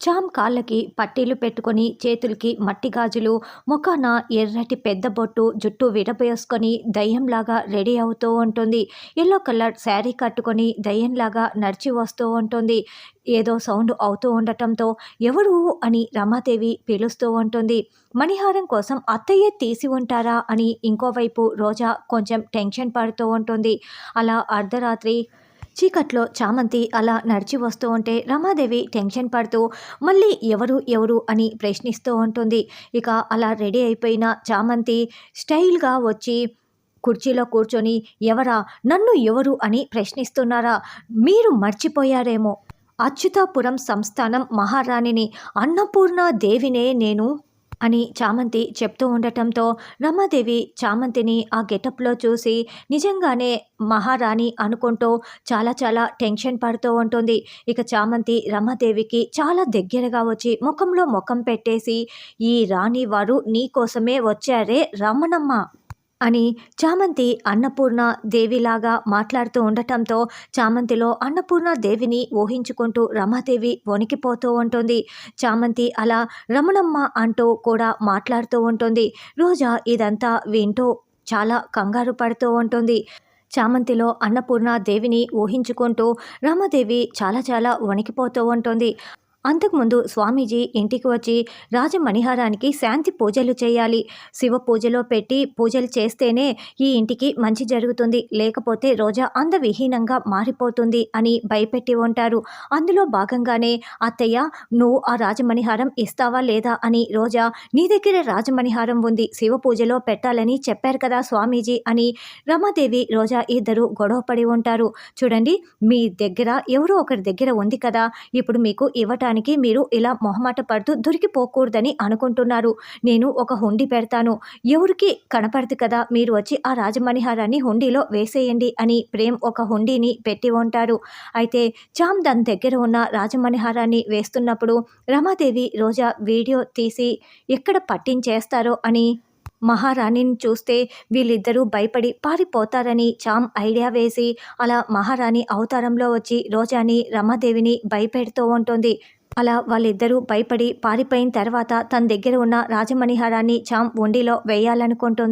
చామ్ కాళ్ళకి పట్టీలు పెట్టుకొని చేతులకి మట్టి గాజులు ముఖాన ఎర్రటి పెద్ద బొట్టు జుట్టు విడబోసుకొని దయ్యంలాగా రెడీ అవుతూ ఉంటుంది. ఎల్లో కలర్ శారీ కట్టుకొని దయ్యంలాగా నడిచి వస్తూ ఉంటుంది. ఏదో సౌండ్ అవుతూ ఉండటంతో ఎవరు అని రమాదేవి పిలుస్తూ ఉంటుంది. మణిహారం కోసం అత్తయ్యే తీసి ఉంటారా అని ఇంకోవైపు రోజా కొంచెం టెన్షన్ పడుతూ ఉంటుంది. అలా అర్ధరాత్రి చీకట్లో చామంతి అలా నడిచి వస్తూ ఉంటే రమాదేవి టెన్షన్ పడుతూ మళ్ళీ ఎవరు ఎవరు? అని ప్రశ్నిస్తూ ఉంటుంది. ఇక అలా రెడీ అయిపోయిన చామంతి స్టైల్గా వచ్చి కుర్చీలో కూర్చొని ఎవరా నన్ను ఎవరు? అని ప్రశ్నిస్తున్నారా. మీరు మర్చిపోయారేమో. అచ్యుతాపురం సంస్థానం మహారాణిని అన్నపూర్ణ దేవినే నేను అని చామంతి చెప్తూ ఉండటంతో రమాదేవి చామంతిని ఆ గెటప్లో చూసి నిజంగానే మహారాణి అనుకుంటూ చాలా చాలా టెన్షన్ పడుతూ ఉంటుంది. ఇక చామంతి రమాదేవికి చాలా దగ్గరగా వచ్చి ముఖంలో ముఖం పెట్టేసి ఈ రాణి వారు నీ కోసమే వచ్చారే రమణమ్మ! అని చామంతి అన్నపూర్ణ దేవిలాగా మాట్లాడుతూ ఉండటంతో చామంతిలో అన్నపూర్ణ దేవిని ఊహించుకుంటూ రమాదేవి వణికిపోతూ ఉంటుంది. చామంతి అలా రమణమ్మ అంటూ కూడా మాట్లాడుతూ ఉంటుంది. రోజా ఇదంతా వింటూ చాలా కంగారు పడుతూ ఉంటుంది. చామంతిలో అన్నపూర్ణ దేవిని ఊహించుకుంటూ రామదేవి చాలా చాలా వణికిపోతూ ఉంటుంది. అంతకుముందు స్వామీజీ ఇంటికి వచ్చి రాజమణిహారానికి శాంతి పూజలు చేయాలి. శివ పూజలో పెట్టి పూజలు చేస్తేనే ఈ ఇంటికి మంచి జరుగుతుంది. లేకపోతే రోజా అందవిహీనంగా మారిపోతుంది అని భయపెట్టి ఉంటారు. అందులో భాగంగానే అత్తయ్య నువ్వు ఆ రాజమణిహారం ఇస్తావా లేదా? అని రోజా నీ దగ్గర రాజమణిహారం ఉంది. శివ పూజలో పెట్టాలని చెప్పారు కదా స్వామీజీ అని రమాదేవి రోజా ఇద్దరు గొడవపడి ఉంటారు. చూడండి మీ దగ్గర ఎవరో ఒకరి దగ్గర ఉంది కదా. ఇప్పుడు మీకు చేయడానికి మీరు ఇలా మొహమాట పడుతూ దొరికిపోకూడదని అనుకుంటున్నారు. నేను ఒక హుండీ పెడతాను. ఎవరికి కనపడదు కదా మీరు వచ్చి ఆ రాజమణిహారాన్ని హుండీలో వేసేయండి అని ప్రేమ్ ఒక హుండీని పెట్టి ఉంటారు. అయితే చామ్ దాని దగ్గర ఉన్న రాజమణిహారాన్ని వేస్తున్నప్పుడు రమాదేవి రోజా వీడియో తీసి ఎక్కడ పట్టించేస్తారో అని మహారాణిని చూస్తే వీళ్ళిద్దరూ భయపడి పారిపోతారని చామ్ ఐడియా వేసి అలా మహారాణి అవతారంలో వచ్చి రోజాని రమాదేవిని భయపెడుతూ ఉంటుంది. అలా వాళ్ళిద్దరూ భయపడి పారిపోయిన తర్వాత తన దగ్గర ఉన్న రాజమణిహారాన్ని చామ్ ఒండిలో వేయాలనుకుంటుంది.